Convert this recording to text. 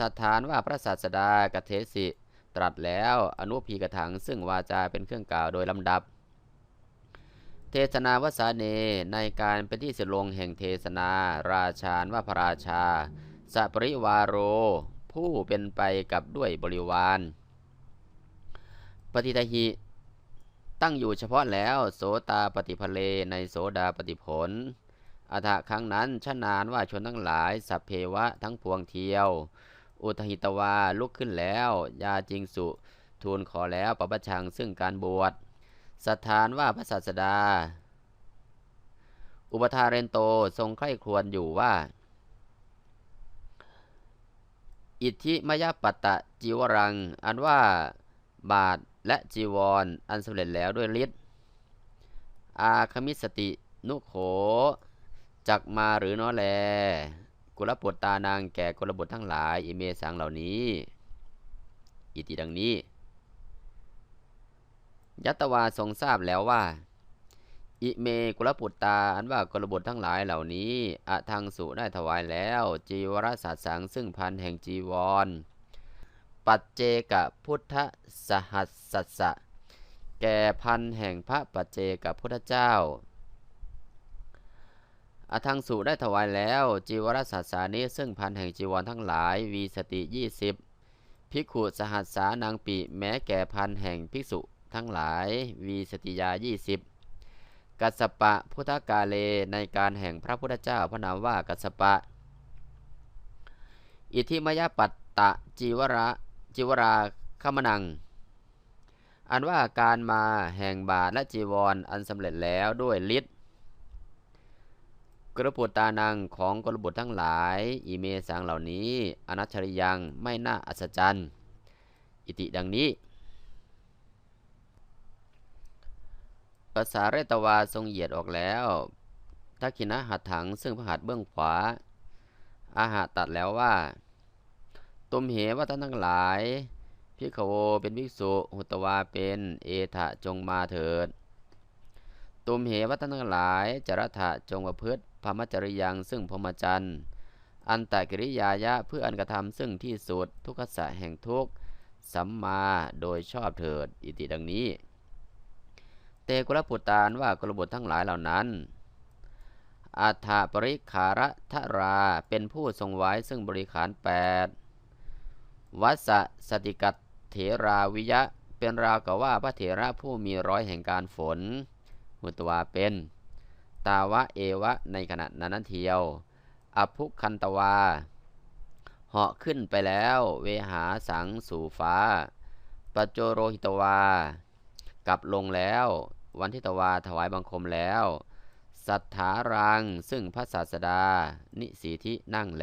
สถานว่าพระศาสดากเทสิ ตรัสแล้วอนุพีกถังซึ่งวาจาเป็นเครื่องกล่าวโดยลำดับ เทศนาวสาเนในการเป็นที่สิลงแห่งเทศนา ราชานว่าพระราชาสัปริวาโร ผู้เป็นไปกับด้วยบริวาร ปฏิทหิตั้งอยู่เฉพาะแล้วโสตาปฏิภเลในโสดาปฏิผล อัฐครั้งนั้นชนานว่าชนทั้งหลายสัพเพวะทั้งพวงเทียว อุทหิตวาลุกขึ้นแล้ว ยาจริงสุทูลขอแล้วปปชังซึ่งการบวชสถานว่าพระศาสดา อุปทาเรนโตทรงใคร่ครวญอยู่ว่า อิทธิมยปัตตะจิวรัง อันว่าบาทและจีวรออันสำเร็จแล้วด้วยฤทธิ์อาคมิสตินุโขจักมาหรือน้อแล กุลปุตตานางแก่กุลบุตรทั้งหลายอิเมสังเหล่านี้ อิติดังนี้ ยัตวาทรงทราบแล้วว่า อิเมกุลปุตตาอันว่ากุลบุตรทั้งหลายเหล่านี้อะทางสุได้ถวายแล้ว จีวรสัตสังซึ่งพันแห่งจีวร ปัจเจกพุทธสหัสสสะแก่พันแห่งพระปัจเจกพุทธเจ้า อทังสุได้ถวายแล้ว จีวรศาสานี้ซึ่งพันแห่งจีวรทั้งหลายวีสติยี่สิบภิกขุสหัสสานางปีแม้แก่พันแห่งภิกษุทั้งหลายวีสติยายี่สิบกัสปะพุทธกาเลในการแห่งพระพุทธเจ้าพระนามว่ากัสปะ อิทิมยปัตตะจีวระจีวราขมนัง อันว่าการมาแห่งบาทและจีวรออันสำเร็จแล้วด้วยฤทธิ กระปุตานังของกระบุตทั้งหลาย อิเมสังเหล่านี้อนัชริยังไม่น่าอัศจรรย์ อิติดังนี้ ภาษาเรตวาทรงเหยียดออกแล้วทักขินะหัดถังซึ่งพระหัตเบื้องขวา อาหาตัดแล้วว่า ตุมเหว่าท่านทั้งหลายพิขโวเป็นภิกษุ หุตวาเป็นเอทะจงมาเถิด ตุมเหว่าท่านทั้งหลายจรถะจงประพฤติพรมจริยังซึ่งพรหมจรรย์อันตกิริยายะเพื่ออันกระทำซึ่งที่สุดทุกขสะแห่งทุกสัมมาโดยชอบเถิดอิติดังนี้ เตกุลปุตานว่ากลบุตรทั้งหลายเหล่านั้นอัฏฐปริขารทราเป็นผู้ทรงไว้ซึ่งบริขารแปดวัสสติกัตเถราวิยะ เป็นราวกับว่าพระเถระผู้มีร้อยแห่งการฝน หุตวาเป็น ตาวะเอวะในขณะนั้นเทียว อภุคันตวา เหาะขึ้นไปแล้ว เวหาสังสู่ฟ้า ปโจโรหิตวา กลับลงแล้ว วันทิตวาถวายบังคมแล้ว สัทธารังซึ่งพระศาสดา นิสีทินั่งแล